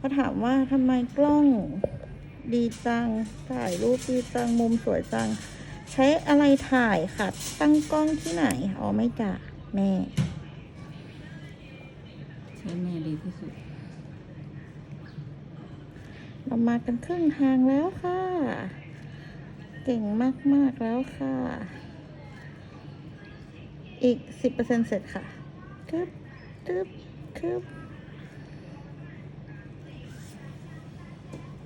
เขาถามว่าทำไมกล้องดีจัง ถ่ายรูปดีจัง มุมสวยจัง ใช้อะไรถ่ายค่ะ ตั้งกล้องที่ไหน อ๋อไม่จ้ะแม่ ใช้แม่ดีที่สุด เรามากันครึ่งทางแล้วค่ะ เก่งมาก ๆ แล้วค่ะ อีกสิบเปอร์เซ็นเสร็จค่ะทึบทึบทึบ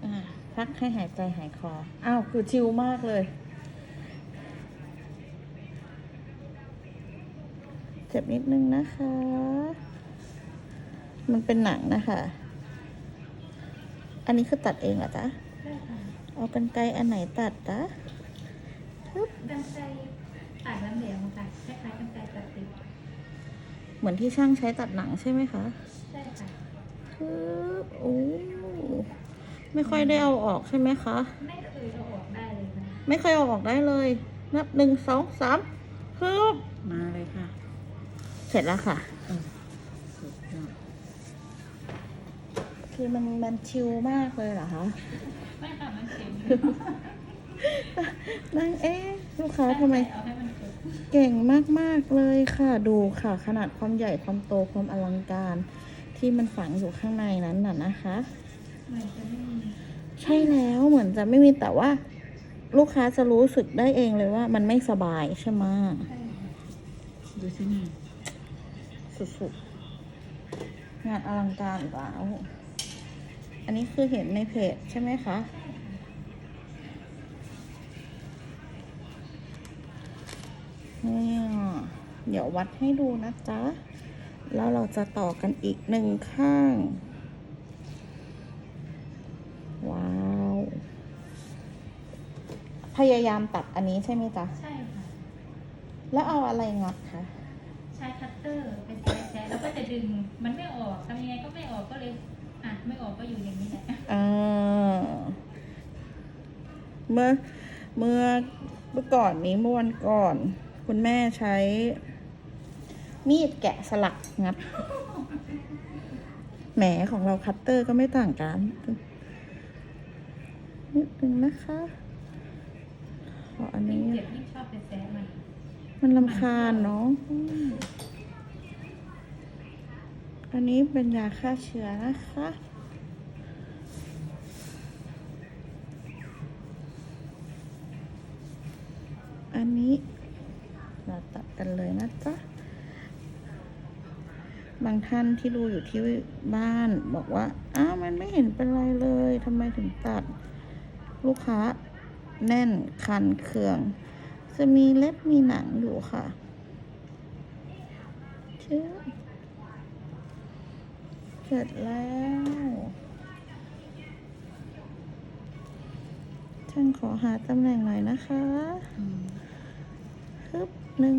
อ่า พักให้หายใจหายคอ อ้าว คือชิลมากเลย เจ็บนิดนึงนะคะ มันเป็นหนังนะคะ อันนี้คือตัดเองเหรอจ๊ะใช่ค่ะเอากันไกลอันไหนตัดจ๊ะทึบกันไกรตัดแล้วเหลวค่ะคล้ายๆกันไกรตัดติดเหมือนที่ช่างใช้ตัดหนังใช่ไหมคะ ใช่ค่ะทึบโอ้ ไม่ค่อยได้เอาออกใช่ไหมคะ ไม่เคยเอาออกได้เลยค่ะไม่เคยเอาออกได้เลย นับหนึ่งสองสามฮึบมาเลยค่ะเสร็จแล้วค่ะเออสุดยอดคือมันมันชิลมากเลยเหรอคะ ไม่ค่ะมันเข็มนั่งเอ๊ะลูกค้าทำไม เอาให้มันเกิดเก่งมาก ๆ เลยค่ะดูค่ะ ขนาดความใหญ่ความโตความอลังการ ที่มันฝังอยู่ข้างในนั้นน่ะนะคะ ใช่แล้วเหมือนจะไม่มีแต่ว่า ลูกค้าจะรู้สึกได้เองเลยว่า มันไม่สบายใช่ไหมดูสินี่สุดๆ งานอลังการอีกแล้ว อันนี้คือเห็นในเพจใช่ไหมคะ เนี่ย เดี๋ยววัดให้ดูนะจ๊ะ แล้วเราจะต่อกันอีกหนึ่งข้าง ว้าว พยายามตัดอันนี้ใช่ไหมจ๊ะ ใช่ค่ะ แล้วเอาอะไรงัดคะ ใช้คัตเตอร์ไปแซะๆแล้วก็จะดึง มันไม่ออกทำยังไงก็ไม่ออกก็เลยอะไม่ออกก็อยู่อย่างนี้แหละอ่า เมื่อเมื่อเมื่อก่อนนี้เมื่อวันก่อน คุณแม่ใช้ มีดแกะสลักงัดแหมของเราคัตเตอร์ก็ไม่ต่างกันนิดนึงนะคะ ขออันยิ่นี้งเจ็บยิ่งชอบไปแซะมัน มันลำคาญเนาะอืมอันนี้เป็นยาฆ่าเชื้อนะคะ อันนี้เราตัดกันเลยนะจ๊ะ บางท่านที่ดูอยู่ที่บ้านบอกว่า อ้าวมันไม่เห็นเป็นไรเลยทำไมถึงตัด ลูกค้า แน่นคันเคือง จะมีเล็บมีหนังอยู่ค่ะเชื่อเสร็จแล้วช่างขอหาตำแหน่งหน่อยนะคะฮึบหนึ่ง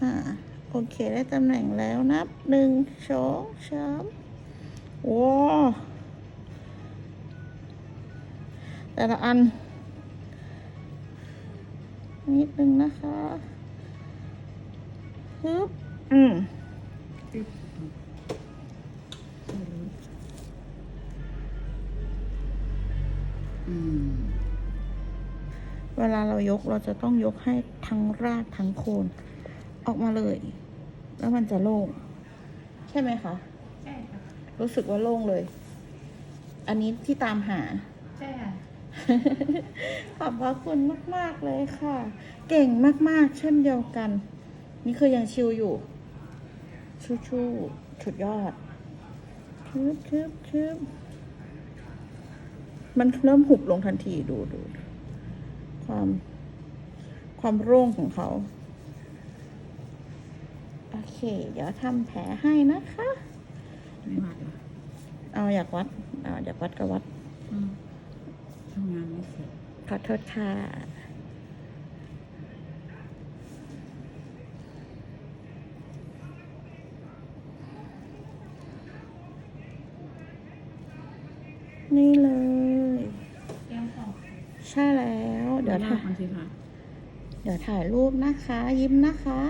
อ่า โอเคได้ตำแหน่งแล้วนับหนึ่งสองสามว้า แต่ละอัน นิดนึงนะคะฮึบอืมอืมเวลาเรายกเราจะต้องยกให้ทั้งรากทั้งโคน ออกมาเลย แล้วมันจะโล่ง ใช่ไหมคะ ใช่ค่ะ รู้สึกว่าโล่งเลย อันนี้ที่ตามหา ใช่ค่ะ ขอบพระคุณมาก ๆ เลยค่ะ เก่งมาก ๆ เช่นเดียวกัน นี่คือยังชิวอยู่ ชูชูสุดยอดคืบคืบคืบมันเริ่มหุบลงทันทีดูดูดู ความความโร่งของเขา โอเค เดี๋ยวทำแผลให้นะคะไม่วัดเหรอเอาอยากวัดเอาอยากวัดก็วัด อืมทำงานไม่เสร็จ ขอโทษค่ะ นี่เลยเตรียมของใช่แล้ว เดี๋ยวลาถ่ากมันสิคะเดี๋ยวถ่ายรูปนะคะ ยิ้มนะคะ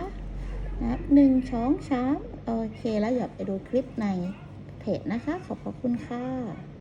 นับหนึ่งสองสามโอเค แล้วอย่าไปดูคลิปในเพจนะคะ ขอบพระคุณค่ะ